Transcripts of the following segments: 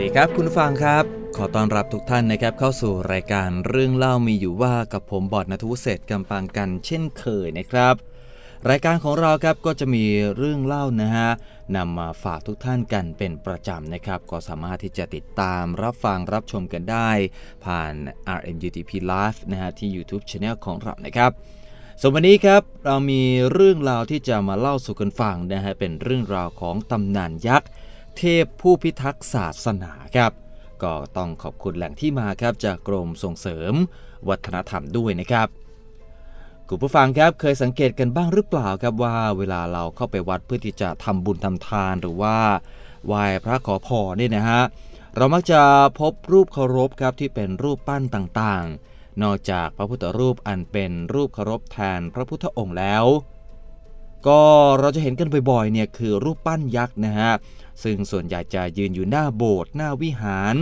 ดีครับคุณฟังครับ ขอต้อนรับทุกท่านนะครับเข้าสู่รายการเรื่องเล่ามีอยู่ว่ากับผมบอดนทุเศษกำปังกันเช่นเคยนะครับ รายการของเราครับก็จะมีเรื่องเล่านะฮะนำมาฝากทุกท่านกันเป็นประจำนะครับ ก็สามารถที่จะติดตามรับฟังรับชมกันได้ ผ่าน RMUTP Live นะฮะที่ YouTube Channel ของเรานะครับส่วนวันนี้ครับเรามีเรื่องราวที่จะมาเล่าสู่กันฟังนะฮะเป็นเรื่องราวของตำนานยักษ์ เทพผู้พิทักษ์ศาสนาครับ ก็ต้องขอบคุณแหล่งที่มาครับจากกรมส่งเสริม วัฒนธรรมด้วยนะครับคุณผู้ฟังครับเคยสังเกตกันบ้างหรือเปล่าครับว่า เวลาเราเข้าไปวัดเพื่อที่จะทำบุญทำทานหรือว่าไหว้พระขอพรเนี่ยนะฮะเรามักจะพบรูปเคารพครับที่เป็นรูปปั้นต่างๆ นอกจากพระพุทธรูปอันเป็นรูปเคารพแทนพระพุทธองค์แล้ว ก็เราจะเห็นกันบ่อยๆเนี่ยคือรูปปั้นยักษ์นะฮะซึ่งส่วนใหญ่จะยืนอยู่หน้าโบสถ์หน้าวิหาร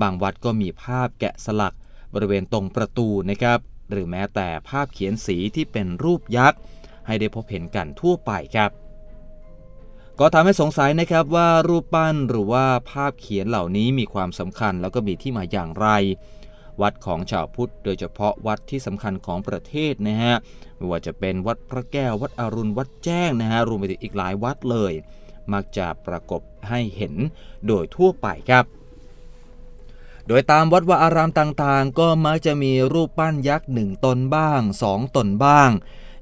บางวัดก็มีภาพแกะสลักบริเวณตรงประตูนะครับ หรือแม้แต่ภาพเขียนสีที่เป็นรูปยักษ์ให้ได้พบเห็นกันทั่วไปครับ ก็ทำให้สงสัยนะครับว่ารูปปั้นหรือว่าภาพเขียนเหล่านี้มีความสำคัญแล้วก็มีที่มาอย่างไร วัดของชาวพุทธ โดยเฉพาะวัดที่สำคัญของประเทศนะฮะไม่ว่าจะเป็นวัดพระแก้ววัดอรุณวัดแจ้งนะฮะรวมไปถึงอีกหลายวัดเลย มักจะปรากฏให้เห็นโดยทั่วไปครับโดยตามวัดวาอารามต่างๆ ก็มักจะมีรูปปั้นยักษ์หนึ่งตนบ้างสองตนบ้าง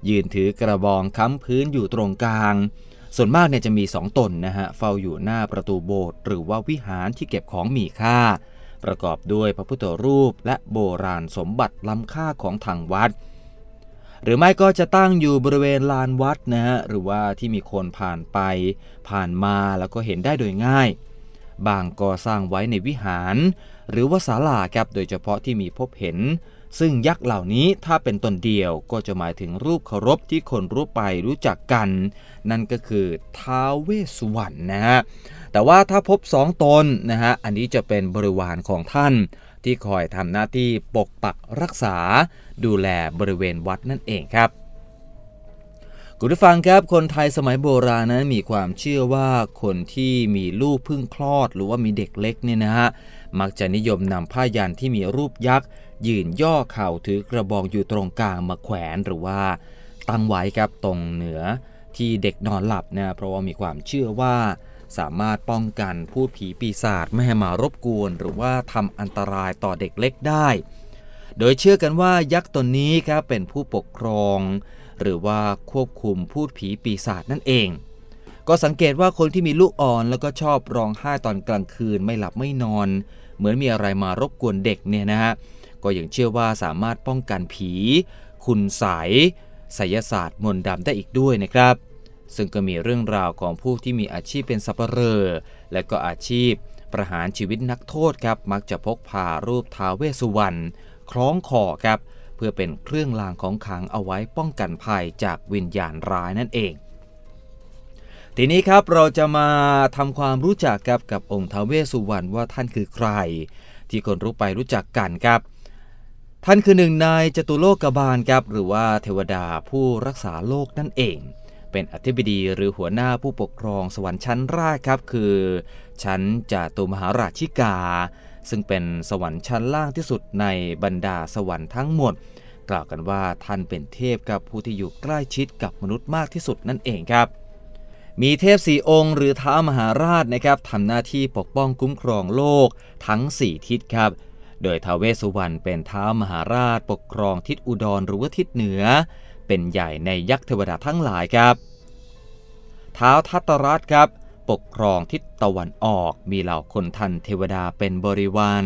ยืนถือกระบองค้ำพื้นอยู่ตรงกลาง ส่วนมากเนี่ยจะมีสองตนนะฮะเฝ้าอยู่หน้าประตูโบสถ์หรือว่าวิหารที่เก็บของมีค่า ประกอบด้วยพระพุทธรูปและโบราณสมบัติล้ำค่าของทางวัด หรือไม่ก็จะตั้งอยู่บริเวณลานวัดนะฮะหรือว่าที่มีคนผ่านไปผ่านมาแล้วก็เห็นได้โดยง่าย บางก็สร้างไว้ในวิหาร หรือว่าศาลาครับโดยเฉพาะที่มีพบเห็น ซึ่งยักษ์เหล่านี้ถ้าเป็นตนเดียวก็จะหมายถึงรูปเคารพที่คนรู้ไปรู้จักกัน นั่นก็คือท้าวเวสสุวรรณนะฮะ แต่ว่าถ้าพบสองตนนะฮะอันนี้จะเป็นบริวารของท่าน ที่คอยทำหน้าที่ปกปักรักษา ดูแลบริเวณวัดนั่นเองครับคุณผู้ฟังครับคนไทยสมัยโบราณนั้นมีความเชื่อว่าคนที่มีลูกเพิ่งคลอด หรือว่ามีเด็กเล็กเนี่ยนะฮะมักจะนิยมนำผ้ายันที่มีรูปยักษ์ ยืนย่อเข่าถือกระบองอยู่ตรงกลางมาแขวนหรือว่าตั้งไว้ครับตรงเหนือที่เด็กนอนหลับนะเพราะว่ามีความเชื่อว่า สามารถป้องกันพูดผีปีศาจไม่ให้มารบกวน หรือว่าทำอันตรายต่อเด็กเล็กได้ โดยเชื่อกันว่ายักษ์ตนนี้ครับเป็นผู้ปกครอง หรือว่าควบคุมพูดผีปีศาจนั่นเอง ก็สังเกตว่าคนที่มีลูกอ่อนแล้วก็ชอบร้องไห้ตอนกลางคืนไม่หลับไม่นอน เหมือนมีอะไรมารบกวนเด็กเนี่ยนะฮะก็ยังเชื่อว่าสามารถป้องกันผี คุณไสยไสยศาสตร์มนต์ดำได้อีกด้วยนะครับ ซึ่งก็มีเรื่องราวของผู้ที่มีอาชีพเป็นสับเปลอและก็อาชีพประหารชีวิตนักโทษครับ มักจะพกพารูปท้าวเวสุวรรณคล้องคอครับ เพื่อเป็นเครื่องรางของขลังเอาไว้ป้องกันภัยจากวิญญาณร้ายนั่นเอง ทีนี้ครับเราจะมาทำความรู้จักกับกับองค์ท้าวเวสสุวรรณว่าท่านคือใคร ที่คนรู้ไปรู้จักกันครับท่านคือหนึ่งในจตุโลกบาลครับหรือว่าเทวดาผู้รักษาโลกนั่นเอง เป็นอธิบดีหรือหัวหน้าผู้ปกครองสวรรค์ชั้นแรกครับคือ ชั้นจาตุมหาราชิกา ซึ่งเป็นสวรรค์ชั้นล่างที่สุดในบรรดาสวรรค์ทั้งหมด กล่าวกันว่าท่านเป็นเทพกับผู้ที่อยู่ใกล้ชิดกับมนุษย์มากที่สุดนั่นเองครับ มีเทพสี่องค์ หรือท้ามหาราชนะครับทำหน้าที่ปกป้องคุ้มครองโลกทั้ง 4 ทิศครับโดยท้าวเวสสุวรรณเป็นท้ามหาราชปกครองทิศอุดรหรือว่าทิศเหนือ เป็นใหญ่ในยักษ์เทวดาทั้งหลายครับท้าวทัตตรัตครับ ปกครองทิศตะวันออกมีเหล่าคนทันเทวดาเป็นบริวาร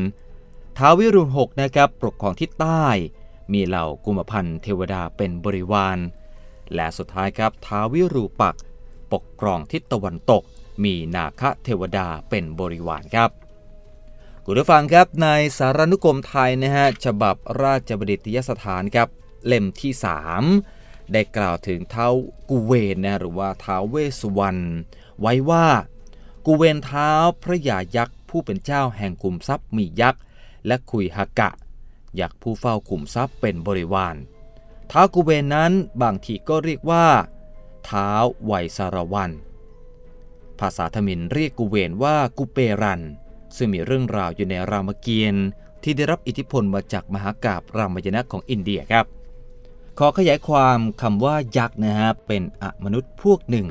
ท้าววิรุณหกนะครับปกครองทิศใต้ มีเหล่ากุมพันเทวดาเป็นบริวาร และสุดท้ายครับท้าววิรูปัก ปกครองทิศตะวันตก มีนาคเทวดาเป็นบริวารครับคุณผู้ฟังครับในสารนุกรมไทยนะฮะฉบับราชบัณฑิตยสถานครับ เล่มที่ 3 ได้กล่าวถึงเท้ากุเวนนะหรือว่าเท้าเวสุวรรณไว้ว่ากุเวนเท้าพระยายักษ์ผู้เป็นเจ้าแห่งกลุ่มทรัพย์มียักษ์ และคุยฮากะ ยักษ์ผู้เฝ้ากลุ่มทรัพย์เป็นบริวารเท้ากุเวนนั้นบางทีก็เรียกว่า เท้าไวยสารวันภาษาทมินเรียกกุเวนว่ากุเปรัน ซึ่งมีเรื่องราวอยู่ในรามเกียรติ์ที่ได้รับอิทธิพลมาจากมหากาบรามยณะของอินเดียครับ ขอขยายความคำว่ายักษ์นะฮะเป็นอมนุษย์พวกหนึ่ง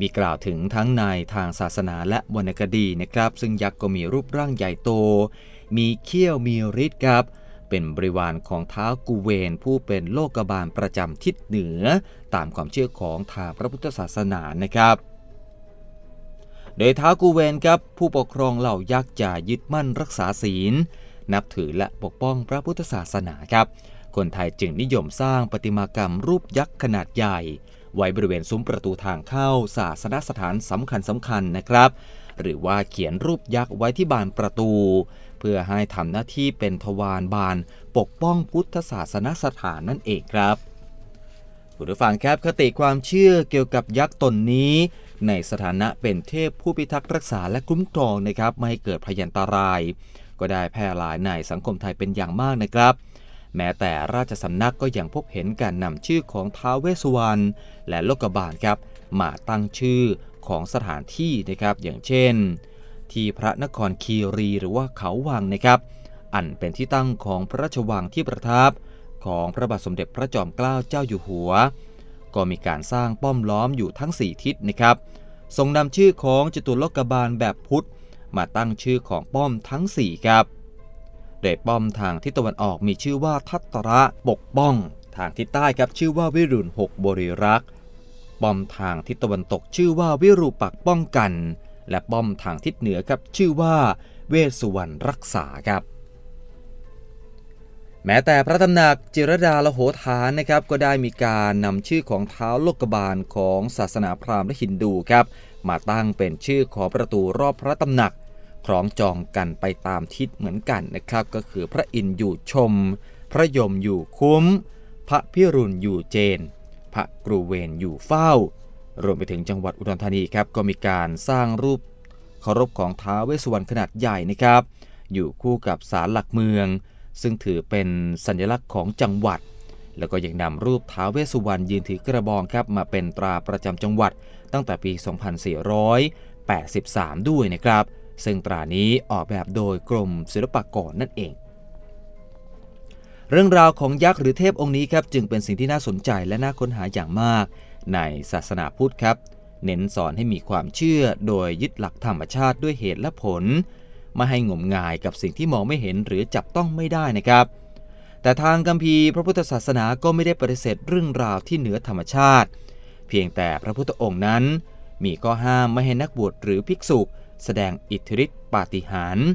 มีกล่าวถึงทั้งในทางศาสนาและวรรณคดีนะครับ ซึ่งยักษ์ก็มีรูปร่างใหญ่โต มีเขี้ยวมีฤทธิ์ครับ เป็นบริวารของท้าวกูเวนผู้เป็นโลกบาลประจำทิศเหนือ ตามความเชื่อของทางพระพุทธศาสนานะครับโดยท้าวกูเวนครับผู้ปกครองเหล่ายักษ์จะยึดมั่นรักษาศีล นับถือและปกป้องพระพุทธศาสนาครับ คนไทยจึงนิยมสร้างประติมากรรมรูปยักษ์ขนาดใหญ่ ไว้บริเวณซุ้มประตูทางเข้าศาสนสถานสำคัญสำคัญนะครับ หรือว่าเขียนรูปยักษ์ไว้ที่บานประตู เพื่อให้ทำหน้าที่เป็นทวารบานปกป้องพุทธศาสนสถานนั่นเองครับผู้ฟังครับคติความเชื่อเกี่ยวกับยักษ์ตนนี้ ในสถานะเป็นเทพผู้พิทักษ์รักษาและคุ้มครองนะครับ ไม่ให้เกิดพยันตราย ก็ได้แพร่หลายในสังคมไทยเป็นอย่างมากนะครับ แม้แต่ราชสำนักก็ยังพบเห็นการนำชื่อของท้าวเวสสุวรรณและโลกบาลครับมาตั้งชื่อของสถานที่นะครับอย่างเช่น ที่พระนครคีรีหรือว่าเขาวังนะครับ อันเป็นที่ตั้งของพระราชวังที่ประทับ ของพระบาทสมเด็จพระจอมเกล้าเจ้าอยู่หัว ก็มีการสร้างป้อมล้อมอยู่ทั้ง 4 ทิศนะครับทรงนำชื่อของจตุโลกบาลแบบพุทธมาตั้งชื่อของป้อมทั้ง 4 ครับ โดป้อมทางทิศตะวันออกมีชื่อว่าทัตตระปกป้อง ทางทิศใต้ครับชื่อว่าวิรุณหกบริรักษ์ป้อมทางทิศตะวันตกชื่อว่าวิรูปักป้องกัน และป้อมทางทิศเหนือครับชื่อว่าเวสุวรรณรักษาครับ แม้แต่พระตำหนักจิรดาละโหฐานนะครับก็ได้มีการนำชื่อของเท้าโลกบาลของศาสนาพราหมณ์และฮินดูครับมาตั้งเป็นชื่อของประตูรอบพระตำหนัก คล้องจองกันไปตามทิศเหมือนกันนะครับ ก็คือพระอินทร์อยู่ชม พระยมอยู่คุ้ม พระพิรุณอยู่เจน พระกรูเวนอยู่เฝ้า รวมไปถึงจังหวัดอุดรธานีครับก็มีการสร้างรูปเคารพของท้าวเวสสุวรรณขนาดใหญ่นะครับ อยู่คู่กับศาลหลักเมือง ซึ่งถือเป็นสัญลักษณ์ของจังหวัด แล้วก็ยังนำรูปท้าวเวสสุวรรณยืนถือกระบองครับมาเป็นตราประจำจังหวัดตั้งแต่ปี 2483 ด้วยนะครับ ซึ่งตรานี้ออกแบบโดยกรมศิลปากรนั่นเอง เรื่องราวของยักษ์หรือเทพองค์นี้ครับจึงเป็นสิ่งที่น่าสนใจและน่าค้นหาอย่างมาก ในศาสนาพุทธครับ เน้นสอนให้มีความเชื่อโดยยึดหลักธรรมชาติด้วยเหตุและผลไม่ให้งมงายกับสิ่งที่มองไม่เห็นหรือจับต้องไม่ได้นะครับ แต่ทางกัมพีพระพุทธศาสนาก็ไม่ได้ปฏิเสธเรื่องราวที่เหนือธรรมชาติ เพียงแต่พระพุทธองค์นั้น มีข้อห้ามไม่ให้นักบวชหรือภิกษุ แสดงอิทธิฤทธิปาฏิหาริย์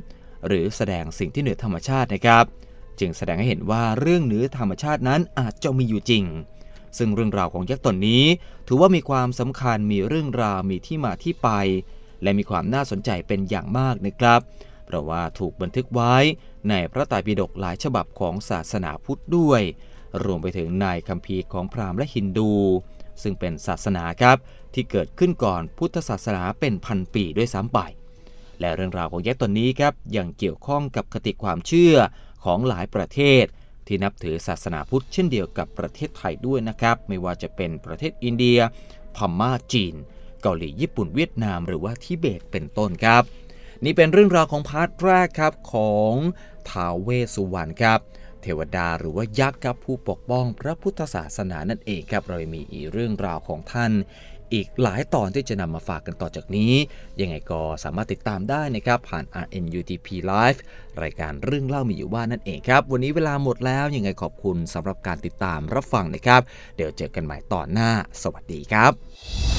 หรือแสดงสิ่งที่เหนือธรรมชาตินะครับ จึงแสดงให้เห็นว่าเรื่องเหนือธรรมชาตินั้นอาจจะมีอยู่จริง ซึ่งเรื่องราวของยักษ์ตนนี้ ถือว่ามีความสำคัญมีเรื่องราวมีที่มาที่ไป และมีความน่าสนใจเป็นอย่างมากนะครับ เพราะว่าถูกบันทึกไว้ในพระไตรปิฎกหลายฉบับของศาสนาพุทธด้วย รวมไปถึงในคัมภีร์ของพราหมณ์และฮินดู ซึ่งเป็นศาสนาครับที่เกิดขึ้นก่อนพุทธศาสนาเป็นพันปีด้วยซ้ำไป และเรื่องราวของยักษ์ตนนี้ครับยังเกี่ยวข้องกับคติความเชื่อของหลายประเทศ ที่นับถือศาสนาพุทธเช่นเดียวกับประเทศไทยด้วยนะครับ ไม่ว่าจะเป็นประเทศอินเดีย พม่าจีน เกาหลีญี่ปุ่นเวียดนาม หรือว่าทิเบตเป็นต้นครับ นี่เป็นเรื่องราวของพาร์ทแรกครับของท้าวเวสสุวรรณครับเทวดาหรือว่ายักษ์ครับผู้ปกป้องพระพุทธศาสนานั่นเองครับเรายังมีเรื่องราวของท่าน อีกหลายตอนที่จะนำมาฝากกันต่อจากนี้ ยังไงก็สามารถติดตามได้นะครับผ่าน RNUTP Live รายการเรื่องเล่ามีอยู่ว่านั่นเองครับ วันนี้เวลาหมดแล้วยังไงขอบคุณสำหรับการติดตามรับฟังนะครับ เดี๋ยวเจอกันใหม่ตอนหน้า สวัสดีครับ